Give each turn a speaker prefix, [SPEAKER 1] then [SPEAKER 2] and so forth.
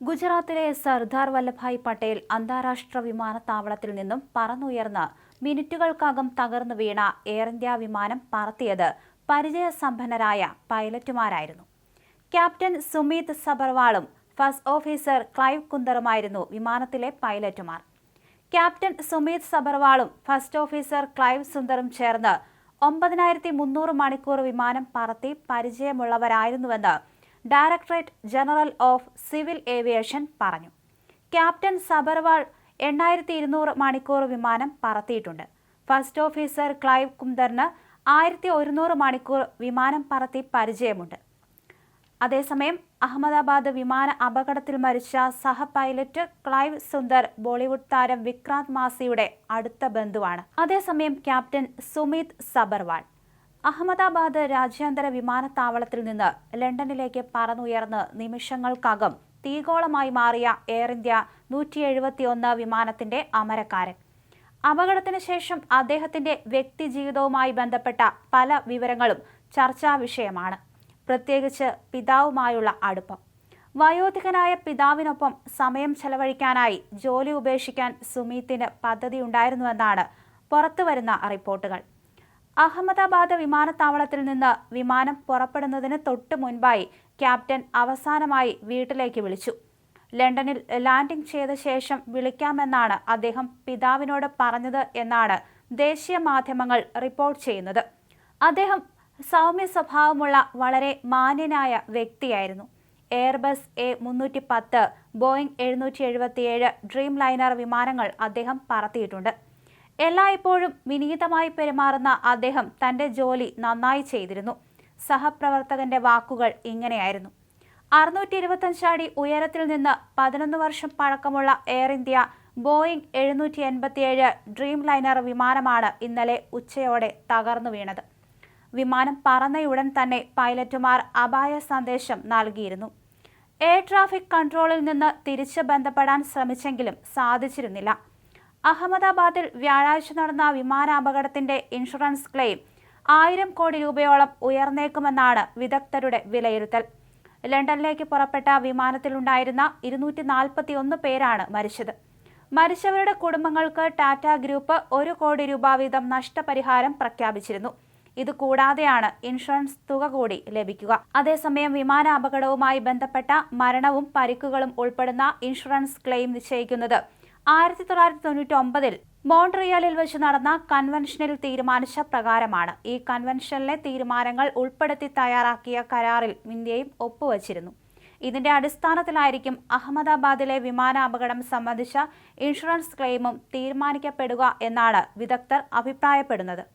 [SPEAKER 1] ഗുജറാത്തിലെ സർദാർ വല്ലഭായ് പട്ടേൽ അന്താരാഷ്ട്ര വിമാനത്താവളത്തിൽ നിന്നും പറന്നുയർന്ന് മിനിറ്റുകൾക്കകം തകർന്നു വീണ എയർ ഇന്ത്യ വിമാനം പറത്തിയത് പരിചയസമ്പന്നരായ പൈലറ്റുമാരായിരുന്നു. ക്യാപ്റ്റൻ സുമീത് സബർവാളും ഫസ്റ്റ് ഓഫീസർ ക്ലൈവ് കുന്ദറുമായിരുന്നു വിമാനത്തിലെ പൈലറ്റുമാർ. ക്യാപ്റ്റൻ സുമീത് സബർവാളും ഫസ്റ്റ് ഓഫീസർ ക്ലൈവ് സുന്ദറും ചേർന്ന് ഒമ്പതിനായിരത്തി മണിക്കൂർ വിമാനം പറത്തി പരിചയമുള്ളവരായിരുന്നുവെന്ന് directorate general of civil aviation പറഞ്ഞു. ക്യാപ്റ്റൻ സബർവാൾ എണ്ണായിരത്തി ഇരുന്നൂറ് മണിക്കൂർ വിമാനം പറത്തിയിട്ടുണ്ട്. ഫസ്റ്റ് ഓഫീസർ ക്ലൈവ് കുന്ദറിന് ആയിരത്തി ഒരുന്നൂറ് മണിക്കൂർ വിമാനം പറത്തി പരിചയമുണ്ട്. അതേസമയം അഹമ്മദാബാദ് വിമാന അപകടത്തിൽ മരിച്ച സഹ പൈലറ്റ് ക്ലൈവ് സുന്ദർ ബോളിവുഡ് താരം വിക്രാന്ത് മാസിയുടെ അടുത്ത ബന്ധുവാണ്. അതേസമയം ക്യാപ്റ്റൻ സുമിത് സബർവാൾ. അഹമ്മദാബാദ് രാജ്യാന്തര വിമാനത്താവളത്തിൽ നിന്ന് ലണ്ടനിലേക്ക് പറന്നുയർന്ന് നിമിഷങ്ങൾക്കകം തീഗോളമായി മാറിയ എയർ ഇന്ത്യ നൂറ്റി എഴുപത്തിയൊന്ന് വിമാനത്തിന്റെ അമരക്കാരൻ. അപകടത്തിന് ശേഷം അദ്ദേഹത്തിന്റെ വ്യക്തി ജീവിതവുമായി ബന്ധപ്പെട്ട പല വിവരങ്ങളും ചർച്ചാ വിഷയമാണ്. പ്രത്യേകിച്ച് പിതാവുമായുള്ള അടുപ്പം. വയോധികനായ പിതാവിനൊപ്പം സമയം ചെലവഴിക്കാനായി ജോലി ഉപേക്ഷിക്കാൻ സുമീത്തിന് പദ്ധതിയുണ്ടായിരുന്നുവെന്നാണ് പുറത്തുവരുന്ന റിപ്പോർട്ടുകൾ. അഹമ്മദാബാദ് വിമാനത്താവളത്തിൽ നിന്ന് വിമാനം പുറപ്പെടുന്നതിന് തൊട്ട് മുൻപായി ക്യാപ്റ്റൻ അവസാനമായി വീട്ടിലേക്ക് വിളിച്ചു. ലണ്ടനിൽ ലാൻഡിംഗ് ചെയ്ത ശേഷം വിളിക്കാമെന്നാണ് അദ്ദേഹം പിതാവിനോട് പറഞ്ഞത് എന്നാണ് ദേശീയ മാധ്യമങ്ങൾ റിപ്പോർട്ട് ചെയ്യുന്നത്. അദ്ദേഹം സൗമ്യ സ്വഭാവമുള്ള വളരെ മാന്യനായ വ്യക്തിയായിരുന്നു. എയർബസ് എ മുന്നൂറ്റി പത്ത് ബോയിങ് എഴുന്നൂറ്റി എഴുപത്തിയേഴ് ഡ്രീം ലൈനർ വിമാനങ്ങൾ അദ്ദേഹം പറത്തിയിട്ടുണ്ട്. എല്ലായ്പ്പോഴും വിനീതമായി പെരുമാറുന്ന അദ്ദേഹം തന്റെ ജോലി നന്നായി ചെയ്തിരുന്നു. സഹപ്രവർത്തകന്റെ വാക്കുകൾ ഇങ്ങനെയായിരുന്നു. അറുന്നൂറ്റി ഇരുപത്തഞ്ച് അടി ഉയരത്തിൽ നിന്ന് പതിനൊന്ന് വർഷം പഴക്കമുള്ള എയർ ഇന്ത്യ ബോയിങ് എഴുന്നൂറ്റി എൺപത്തിയേഴ് ഡ്രീം ലൈനർ വിമാനമാണ് ഇന്നലെ ഉച്ചയോടെ തകർന്നു വീണത്. വിമാനം പറന്നയുടൻ തന്നെ പൈലറ്റുമാർ അപായ സന്ദേശം നൽകിയിരുന്നു. എയർ ട്രാഫിക് കൺട്രോളിൽ നിന്ന് തിരിച്ച് ബന്ധപ്പെടാൻ ശ്രമിച്ചെങ്കിലും സാധിച്ചിരുന്നില്ല. അഹമ്മദാബാദിൽ വ്യാഴാഴ്ച നടന്ന വിമാനാപകടത്തിന്റെ ഇൻഷുറൻസ് ക്ലെയിം ആയിരം കോടി രൂപയോളം ഉയർന്നേക്കുമെന്നാണ് വിദഗ്ധരുടെ വിലയിരുത്തൽ. ലണ്ടനിലേക്ക് പുറപ്പെട്ട വിമാനത്തിലുണ്ടായിരുന്ന ഇരുന്നൂറ്റി നാൽപ്പത്തി ഒന്ന് പേരാണ് മരിച്ചത്. മരിച്ചവരുടെ കുടുംബങ്ങൾക്ക് ടാറ്റ ഗ്രൂപ്പ് ഒരു കോടി രൂപ വീതം നഷ്ടപരിഹാരം പ്രഖ്യാപിച്ചിരുന്നു. ഇത് കൂടാതെയാണ് ഇൻഷുറൻസ് തുക കൂടി ലഭിക്കുക. അതേസമയം വിമാന അപകടവുമായി ബന്ധപ്പെട്ട മരണവും പരിക്കുകളും ഉൾപ്പെടുന്ന ഇൻഷുറൻസ് ക്ലെയിം നിശ്ചയിക്കുന്നത് ആയിരത്തി തൊള്ളായിരത്തി തൊണ്ണൂറ്റി ഒമ്പതിൽ മോൺട്രിയാലിൽ വെച്ച് നടന്ന കൺവെൻഷനിൽ തീരുമാനിച്ച പ്രകാരമാണ് ഈ കൺവെൻഷനിലെ തീരുമാനങ്ങൾ ഉൾപ്പെടുത്തി തയ്യാറാക്കിയ കരാറിൽ ഇന്ത്യയും ഒപ്പുവച്ചിരുന്നു. ഇതിന്റെ അടിസ്ഥാനത്തിലായിരിക്കും അഹമ്മദാബാദിലെ വിമാന അപകടം സംബന്ധിച്ച ഇൻഷുറൻസ് ക്ലെയിമും തീരുമാനിക്കപ്പെടുക എന്നാണ് വിദഗ്ധർ അഭിപ്രായപ്പെടുന്നത്.